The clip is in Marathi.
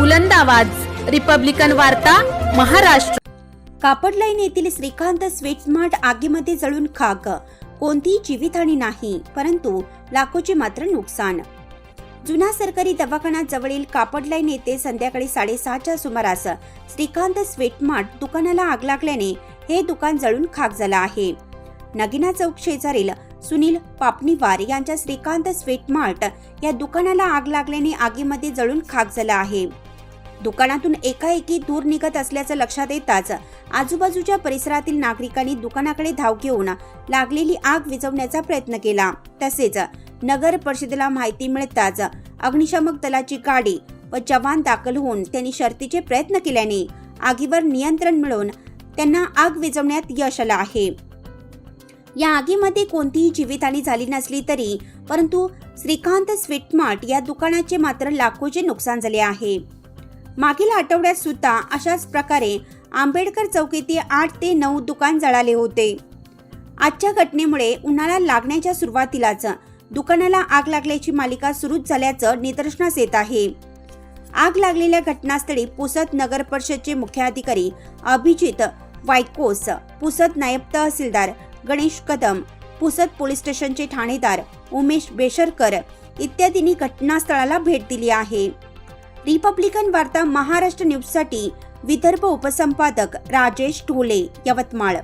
बुलंद आवाज. रिपब्लिकन वार्ता महाराष्ट्र. कापड लाईन येथील श्रीकांत स्वीट मार्ट आगीमध्ये जळून खाक. कोणतीही जीवितहानी नाही परंतु लाखोचे मात्र नुकसान. जुना सरकारी दवाखाना जवळील कापड लाईन येथे संध्याकाळी साडेसहाच्या सुमारास श्रीकांत स्वीट मार्ट दुकानाला आग लागल्याने हे दुकान जळून खाक झालं आहे. नगिना चौक शेजारील सुनील पापणीवार यांच्या श्रीकांत स्वीट मार्ट या दुकानाला आग लागल्याने आगीमध्ये जळून खाक झालं आहे. दुकानातून एकाएकी दूर निघत असल्याचं लक्षात येताच आजूबाजूच्या परिसरातील नागरिकांनी दुकानाकडे धाव घेऊन लागलेली आग विझवण्याचा प्रयत्न केला. तसेच नगर परिषदेला माहिती मिळताच अग्निशामक दलाची गाडी व जवान दाखल होऊन त्यांनी शर्तीचे प्रयत्न केल्याने आगीवर नियंत्रण मिळवून त्यांना आग विझवण्यात यश आलं आहे. या आगीमध्ये कोणतीही जीवितहानी झाली नसली तरी परंतु श्रीकांत स्वीट मार्ट या दुकानाचे मात्र लाखोचे नुकसान झाले आहे. मागील आठवड्यात सुद्धा अशाच प्रकारे आंबेडकर चौकीतील आठ ते नऊ दुकान जळाले होते. आजच्या घटनेमुळे उन्हाळा लागण्याच्या सुरुवातीलाच दुकानाला आग लागल्याची मालिका सुरूच झाल्याचं निदर्शनास येत आहे. आग लागलेल्या घटनास्थळी पुसद नगर परिषदचे मुख्याधिकारी अभिजित वायकोस पुसद नायब तहसीलदार गणेश कदम पुसद पोलीस स्टेशनचे ठाणेदार उमेश बेशरकर इत्यादींनी घटनास्थळाला भेट दिली आहे. रिपब्लिकन वार्ता महाराष्ट्र न्यूजसाठी विदर्भ उपसंपादक राजेश ढोले यवतमाळ.